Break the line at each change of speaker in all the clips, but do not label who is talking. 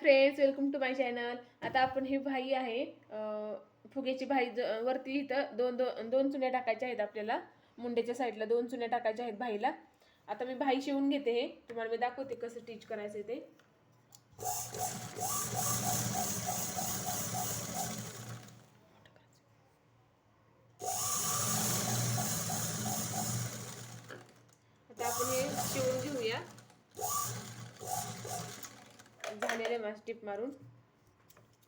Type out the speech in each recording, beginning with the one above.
Friends welcome to my channel आता आपण ही भाई आहे फुगेची भाई ज- वरती इथं दोन दोन दोन चुन्या टाकायच्या आहेत आपल्याला. मुंड्याच्या साईडला दोन चुन्या टाकायच्या आहेत भाईला. आता मी भाई शिवून घेते हे. तुम्हाला मी दाखवते कसं टीच करायचं ते आता आपण हे शिवून घेऊया झालेले मास टीप मारून.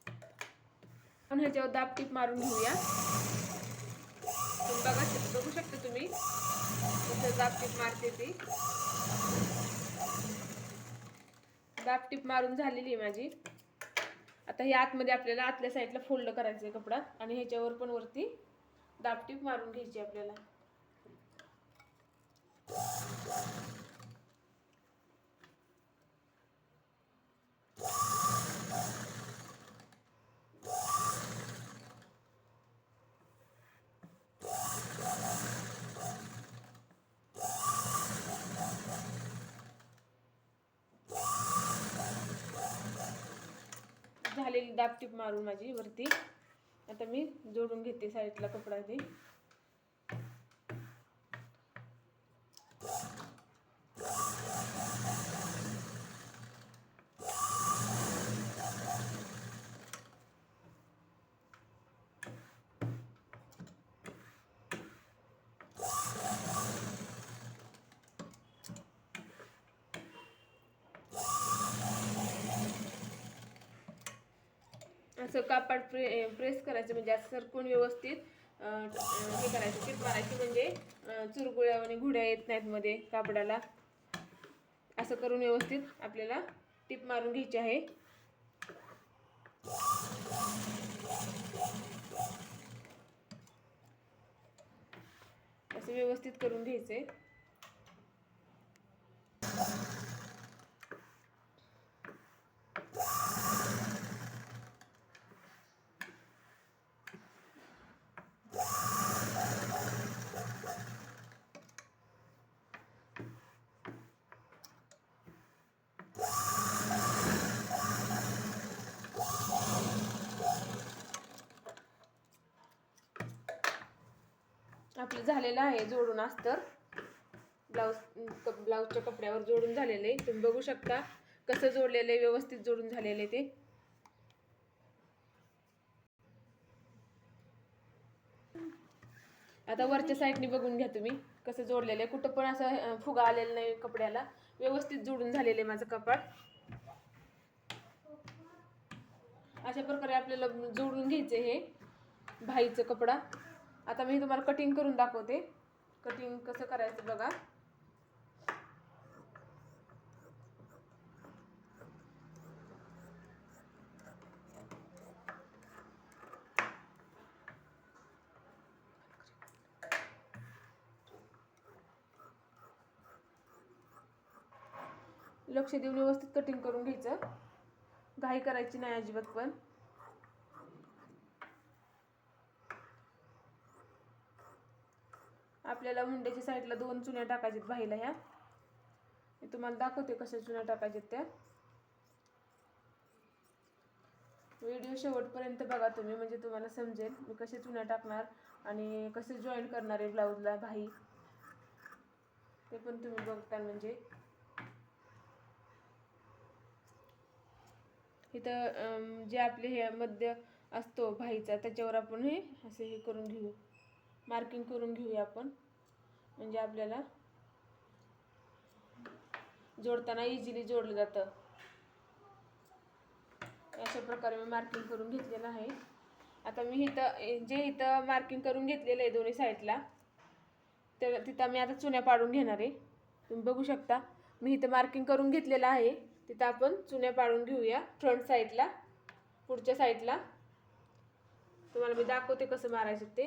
आपण ह्याच्यावर दाब टीप मारून घेऊया. बघा बघू शकता तुम्ही. कसं दाब टीप मारते ती. दाब टीप मारून झालेली आहे माझी. आता हे आतमध्ये आपल्याला आतल्या साईडला फोल्ड करायचं आहे कपडा आणि ह्याच्यावर पण वरती दाब टीप मारून घ्यायची आपल्याला. झालेली टिप मारून माझी वरती. आता मी जोडून घेते साईडला कपडा ते असं कापड प्रे प्रेस करायचं. म्हणजे असं सरकून व्यवस्थित हे करायचं टीप मारायची म्हणजे चुरगुळ्या आणि घुड्या येत नाहीत मध्ये कापडाला. असं करून व्यवस्थित आपल्याला टीप मारून घ्यायची आहे. असं व्यवस्थित करून घ्यायचं आहे आपलं झालेलं आहे जोडून अस्तर ब्लाऊज ब्लाऊजच्या कपड्यावर जोडून झालेले तुम्ही बघू शकता कसं जोडलेलं आहे व्यवस्थित जोडून झालेले ते. आता वरच्या साईडने बघून घ्या तुम्ही कसं जोडलेलं आहे. कुठं पण असं फुगा आलेला नाही कपड्याला. व्यवस्थित जोडून झालेलं आहे माझं कपाट अशा प्रकारे आपल्याला जोडून घ्यायचं हे भाईचं कपडा. आता मी तुम्हाला कटिंग करून दाखवते. कटिंग कसं करायचं बघा. लक्ष देऊन व्यवस्थित कटिंग करून घ्यायचं. घाई करायची नाही अजिबात पण. आपल्याला हुंड्याच्या साईडला दोन चुन्या टाकायच्यात भाईला ह्या. मी तुम्हाला दाखवते कशा चुन्या टाकायच्यात त्या. व्हिडिओ शेवटपर्यंत बघा तुम्ही म्हणजे तुम्हाला समजेल मी कसे चुन्या टाकणार आणि कसे जॉईन करणार आहे ब्लाऊजला भाई ते पण तुम्ही बघता म्हणजे. इथं जे आपले हे मध्य असतो भाईचा त्याच्यावर आपण हे असे हे करून घेऊ. मार्किंग करून घेऊया आपण. म्हणजे आपल्याला जोडताना इझिली जोडलं जातं. अशा प्रकारे मी मार्किंग करून घेतलेलं आहे. आता मी इथं जे इथं मार्किंग करून घेतलेलं आहे दोन्ही साईडला तर तिथं मी आता चुन्या पाडून घेणार आहे. तुम्ही बघू शकता मी इथं मार्किंग करून घेतलेलं आहे. तिथं आपण चुन्या पाडून घेऊया फ्रंट साईडला पुढच्या साईडला तुम्हाला मी दाखवते कसं मारायचं ते.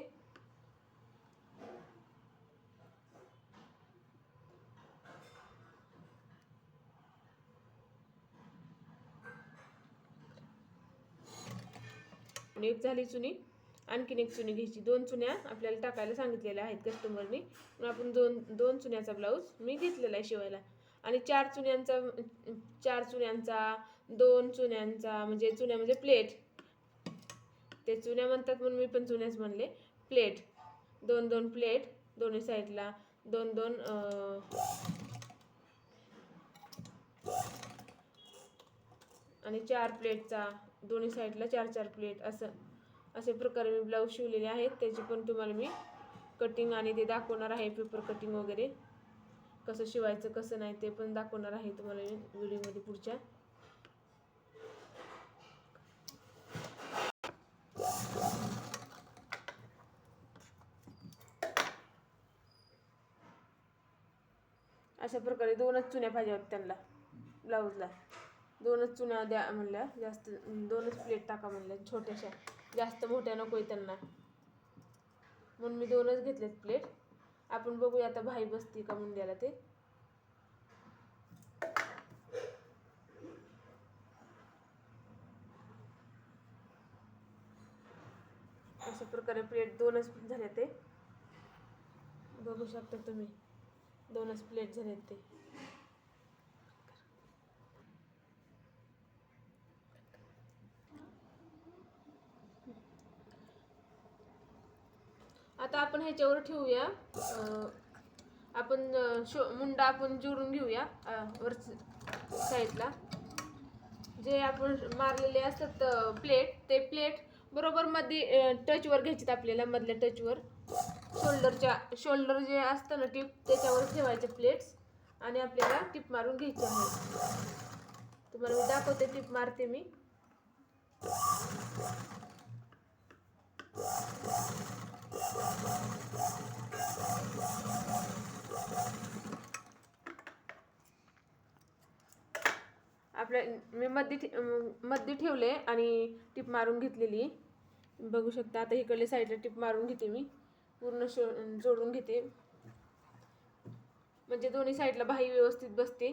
आणि एक झाली चुनी. आणखीन एक चुनी घ्यायची. दोन चुन्या आपल्याला टाकायला सांगितलेल्या आहेत कस्टमरनी म्हणून आपण दोन दोन चुन्याचा ब्लाऊज मी घेतलेला आहे शिवायला. आणि चार चुन्यांचा चार चुन्यांचा दोन चुन्यांचा म्हणजे चुन्या म्हणजे प्लेट ते चुन्या म्हणतात म्हणून मी पण चुन्याच म्हणले. प्लेट दोन दोन प्लेट दोन्ही साईडला दोन दोन आणि चार प्लेटचा दोन्ही साईडला चार चार प्लेट असं असे प्रकारे मी ब्लाऊज शिवलेले आहेत. त्याची पण तुम्हाला मी कटिंग आणि ते दाखवणार आहे पेपर कटिंग वगैरे. कसं शिवायचं कसं नाही ते पण दाखवणार आहे तुम्हाला मी व्हिडिओमध्ये पुढच्या. अशा प्रकारे दोनच चुन्या पाहिजे होत्या त्यांना ब्लाऊजला दोनच चुन्या द्या म्हणल्या जास्त दोनच प्लेट टाका म्हणल्या छोट्याशा. जास्त मोठ्या नको आहे त्यांना. म्हणून मी दोनच घेतलेत प्लेट आपण बघूया आता भाई बसती का मुंड्याला ते. अशा प्रकारे प्लेट दोनच झाले ते. बघू शकता तुम्ही. दोनच प्लेट झाले ते. आता आपण ह्याच्यावर ठेवूया. आपण शो मुंडा आपण जोडून घेऊया वर साईडला. जे आपण मारलेले असतात प्लेट ते प्लेट बरोबर मध्ये टचवर घ्यायचे आपल्याला मधल्या टचवर शोल्डरच्या शोल्डर जे असतं ना टिप त्याच्यावर ठेवायचे प्लेट्स आणि आपल्याला टिप मारून घ्यायची आहे. तुम्हाला मी दाखवते टिप मारते मी. आपल्या मी मध्ये ठे- मध्ये ठेवले आणि टिप मारून घेतलेली. बघू शकता आता इकडल्या साईडला टिप मारून घेते मी. पूर्ण शो जोडून घेते. म्हणजे दोन्ही साईडला बाही व्यवस्थित बसते.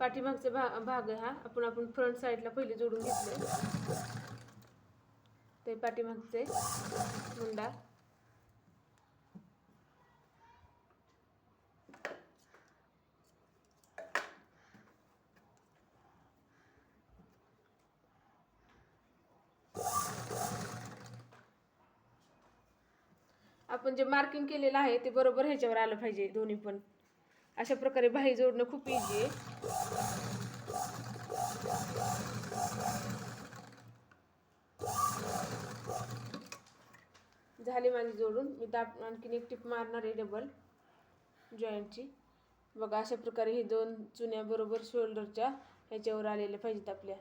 पाठीमागचा भा भाग हा. आपण आपण फ्रंट साईडला पहिले जोडून घेतले. ते पाठीमागचे मुंडा. आपण जे मार्किंग केलेलं आहे ते बरोबर ह्याच्यावर आलं पाहिजे दोन्ही पण. अशा प्रकारे बाही जोडणं खूप इझी आहे. झाली माझी जोडून. मी दाब आणखीन एक टिप मारणार आहे डबल जॉईंटची बघा अशा प्रकारे हे दोन चुन्या बरोबर शोल्डरच्या ह्याच्यावर आलेल्या पाहिजेत आपल्या.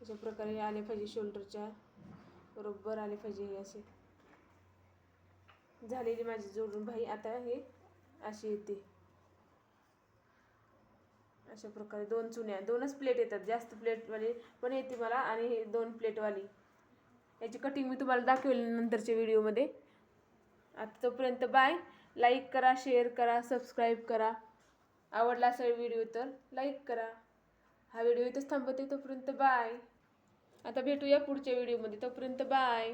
अशा प्रकारे आले पाहिजे शोल्डरच्या बरोबर आले पाहिजे हे असे. झालेली माझी जोडून भाई आता हे अशी येते. अशा प्रकारे दोन चुन्या दोनच प्लेट येतात. जास्त प्लेटवाली पण येते मला आणि हे दोन प्लेटवाली याची कटिंग मी तुम्हाला दाखवेल नंतरच्या व्हिडिओमध्ये आता तोपर्यंत बाय लाईक करा शेअर करा सबस्क्राईब करा. आवडला असेल व्हिडिओ तर लाईक करा. हा व्हिडिओ इथंच थांबवते तोपर्यंत बाय आता भेटूया पुढच्या व्हिडिओमध्ये तोपर्यंत बाय